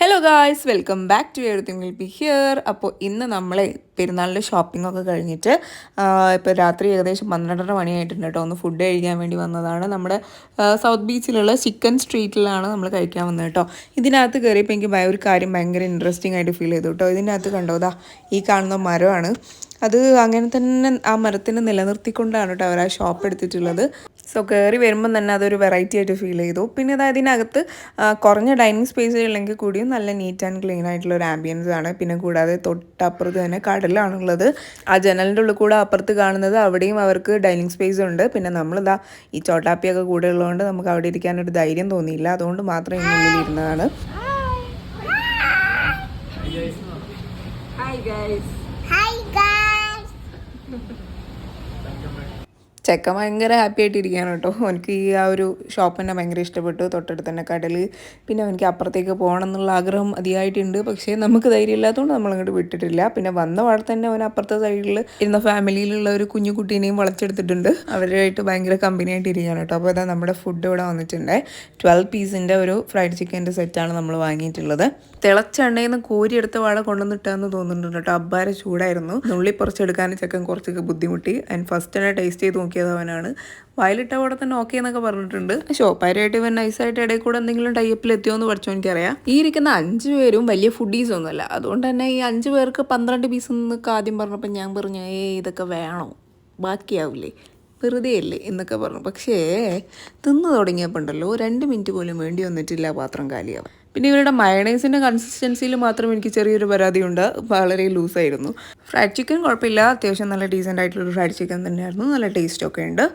Hello guys welcome back to everything will be here അപ്പോൾ ഇന്ന് നമ്മൾ പെരുന്നാളിന്റെ ഷോപ്പിംഗ് ഒക്കെ കഴിഞ്ഞിട്ട് ഇപ്പോൾ രാത്രി ഏകദേശം പന്ത്രണ്ടര മണിയായിട്ടുണ്ട് കേട്ടോ. ഒന്ന് ഫുഡ് കഴിക്കാൻ വേണ്ടി വന്നതാണ്. നമ്മുടെ സൗത്ത് ബീച്ചിലുള്ള ചിക്കൻ സ്ട്രീറ്റിലാണ് നമ്മൾ കഴിക്കാൻ വന്നത് കേട്ടോ. ഇതിനകത്ത് കയറിയപ്പോൾ എനിക്ക് ഒരു കാര്യം ഭയങ്കര ഇൻട്രസ്റ്റിംഗ് ആയിട്ട് ഫീൽ ചെയ്തു കേട്ടോ. ഇതിനകത്ത് കണ്ടോ ഈ കാണുന്ന മരമാണ്. അത് അങ്ങനെ തന്നെ ആ മരത്തിനെ നിലനിർത്തിക്കൊണ്ടാണ് കേട്ടോ അവർ ആ ഷോപ്പ് എടുത്തിട്ടുള്ളത്. സോ കയറി വരുമ്പം തന്നെ അതൊരു വെറൈറ്റി ആയിട്ട് ഫീൽ ചെയ്തു. പിന്നെ അത് അതിനകത്ത് കുറഞ്ഞ ഡൈനിങ് സ്പേസ് ഉള്ളെങ്കിൽ കൂടിയും നല്ല നീറ്റ് ആൻഡ് ക്ലീൻ ആയിട്ടുള്ള ഒരു ആംബിയൻസ് ആണ്. പിന്നെ കൂടാതെ തൊട്ടപ്പുറത്ത് തന്നെ കടലാണുള്ളത്. ആ ജനലിന്റെ ഉള്ളിൽ കൂടെ അപ്പുറത്ത് കാണുന്നത് അവിടെയും അവർക്ക് ഡൈനിങ് സ്പേസ് ഉണ്ട്. പിന്നെ നമ്മളിതാ ഈ ചോട്ടാപ്പിയൊക്കെ കൂടെ ഉള്ളതുകൊണ്ട് നമുക്ക് അവിടെ ഇരിക്കാനൊരു ധൈര്യം തോന്നിയില്ല. അതുകൊണ്ട് മാത്രം ഇങ്ങനെ ഇരുന്നതാണ്. Hi guys. ചെക്കൻ ഭയങ്കര ഹാപ്പി ആയിട്ടിരിക്കുകയാണ് കേട്ടോ. എനിക്ക് ഈ ആ ഒരു ഷോപ്പ് തന്നെ ഭയങ്കര ഇഷ്ടപ്പെട്ടു. തൊട്ടടുത്ത് തന്നെ കടൽ പിന്നെ എനിക്ക് അപ്പുറത്തേക്ക് പോകണം എന്നുള്ള ആഗ്രഹം അതിയായിട്ടുണ്ട്. പക്ഷേ നമുക്ക് ധൈര്യം ഇല്ലാത്തതുകൊണ്ട് നമ്മളങ്ങോട്ട് വിട്ടിട്ടില്ല. പിന്നെ വന്ന പാടെ തന്നെ അവൻ അപ്പുറത്തെ സൈഡിൽ ഇരുന്ന ഫാമിലിയിലുള്ള ഒരു കുഞ്ഞു കുട്ടീനെയും വളച്ചെടുത്തിട്ടുണ്ട്. അവരുമായിട്ട് ഭയങ്കര കമ്പനി ആയിട്ട് ഇരിക്കുകയാണ് കേട്ടോ. അപ്പോൾ അതാ നമ്മുടെ ഫുഡ് ഇവിടെ വന്നിട്ടുണ്ട്. ട്വൽവ് പീസിന്റെ ഒരു ഫ്രൈഡ് ചിക്കന്റെ സെറ്റാണ് നമ്മൾ വാങ്ങിയിട്ടുള്ളത്. തിളച്ച എണ്ണയിൽ നിന്ന് കോരിയെടുത്ത വാഴ കൊണ്ടുവന്നിട്ടാന്ന് തോന്നുന്നുണ്ട് കേട്ടോ. അബ്ബാരെ ചൂടായിരുന്നു. നുള്ളി പറിച്ചെടുക്കാൻ ചെക്കൻ കുറച്ചൊക്കെ ബുദ്ധിമുട്ടി. ആൻഡ് ഫസ്റ്റ് തന്നെ ടേസ്റ്റ് ചെയ്ത് നോക്കിയത് അവനാണ് വയലിട്ട അവിടെ തന്നെ ഓക്കെ എന്നൊക്കെ പറഞ്ഞിട്ടുണ്ട്. ഷോപ്പായിട്ട് ഇവൻ നൈസായിട്ട് ഇടയിൽ കൂടെ എന്തെങ്കിലും ടൈപ്പിൽ എത്തിയോ എന്ന് പഠിച്ചോ എനിക്കറിയാം. ഈ ഇരിക്കുന്ന അഞ്ച് പേരും വലിയ ഫുഡീസ് ഒന്നുമല്ല. അതുകൊണ്ട് തന്നെ ഈ അഞ്ച് പേർക്ക് പന്ത്രണ്ട് പീസ് എന്നൊക്കെ ആദ്യം പറഞ്ഞപ്പോൾ ഞാൻ പറഞ്ഞു ഏ ഇതൊക്കെ വേണോ? ബാക്കിയാവില്ലേ വെറുതെ അല്ലേ എന്നൊക്കെ പറഞ്ഞു. പക്ഷേ തിന്നു തുടങ്ങിയപ്പോൾ ഉണ്ടല്ലോ രണ്ട് മിനിറ്റ് പോലും വേണ്ടി വന്നിട്ടില്ല പാത്രം കാലിയാവാൻ. പിന്നെ ഇവരുടെ മയണൈസിന്റെ കൺസിസ്റ്റൻസിയിൽ മാത്രം എനിക്ക് ചെറിയൊരു പരാതിയുണ്ട്. വളരെ ലൂസായിരുന്നു. ഫ്രൈഡ് ചിക്കൻ കുഴപ്പമില്ല. അത്യാവശ്യം നല്ല ഡീസന്റ് ആയിട്ടുള്ളൊരു ഫ്രൈഡ് ചിക്കൻ തന്നെയായിരുന്നു. നല്ല ടേസ്റ്റൊക്കെ ഉണ്ട്.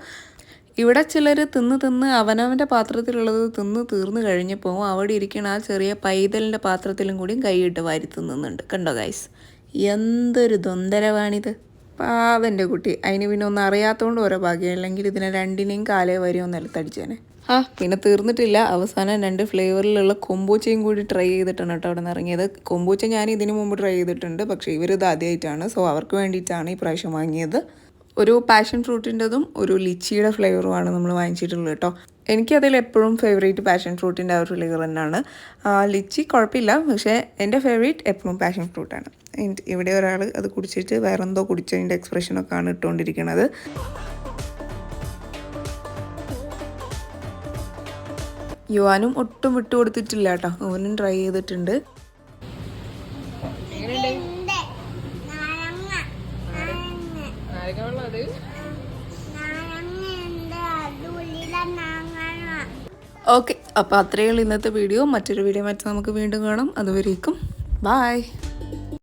ഇവിടെ ചിലർ തിന്ന് തിന്ന് അവനവന്റെ പാത്രത്തിലുള്ളത് തിന്ന് തീർന്നു കഴിഞ്ഞപ്പോൾ അവിടെ ഇരിക്കുന്ന ആ ചെറിയ പൈതലിന്റെ പാത്രത്തിലും കൂടിയും കൈയിട്ട് വാരി തിന്നുന്നുണ്ട്. കണ്ടോ ഗൈസ് എന്തൊരു തൊന്തരവാണിത്. പാവന്റെ കുട്ടി. അതിന് പിന്നെ ഒന്നും അറിയാത്തതുകൊണ്ട് ഓരോ ഭാഗ്യം. അല്ലെങ്കിൽ ഇതിനെ രണ്ടിനെയും കാലേ വരെയോ നിലത്തടിച്ചേനെ ആ. പിന്നെ തീർന്നിട്ടില്ല. അവസാനം രണ്ട് ഫ്ലേവറിലുള്ള കൊമ്പൂച്ചയും കൂടി ട്രൈ ചെയ്തിട്ടാണ് കേട്ടോ അവിടെ നിന്ന് ഇറങ്ങിയത്. കൊമ്പൂച്ച ഞാൻ ഇതിനു മുമ്പ് ട്രൈ ചെയ്തിട്ടുണ്ട്. പക്ഷേ ഇവരിത് ആദ്യമായിട്ടാണ് സോ അവർക്ക് വേണ്ടിയിട്ടാണ് ഈ പ്രാവശ്യം വാങ്ങിയത്. ഒരു പാഷൻ ഫ്രൂട്ടിന്റെതും ഒരു ലിച്ചിയുടെ ഫ്ലേവറുമാണ് നമ്മൾ വാങ്ങിച്ചിട്ടുള്ളത് കേട്ടോ. എനിക്കതിൽ എപ്പോഴും ഫേവറേറ്റ് പാഷൻ ഫ്രൂട്ടിന്റെ ആ ഒരു ഫ്ലേവർ തന്നെയാണ്. ലിച്ചി കുഴപ്പമില്ല പക്ഷേ എന്റെ ഫേവറേറ്റ് എപ്പോഴും പാഷൻ ഫ്രൂട്ടാണ് ഇവിടെ ഒരാൾ അത് കുടിച്ചിട്ട് വേറെന്തോ കുടിച്ചതിന്റെ എക്സ്പ്രഷനൊക്കെ ആണ് ഇട്ടുകൊണ്ടിരിക്കുന്നത് യുവാനും ഒട്ടും വിട്ടുകൊടുത്തിട്ടില്ല കേട്ടോ. അവനും ട്രൈ ചെയ്തിട്ടുണ്ട്. ഓക്കെ അപ്പോൾ അത്രയുള്ള ഇന്നത്തെ വീഡിയോ മറ്റൊരു വീഡിയോ മറ്റും നമുക്ക് വീണ്ടും കാണാം. അതുവരേക്കും ബായ്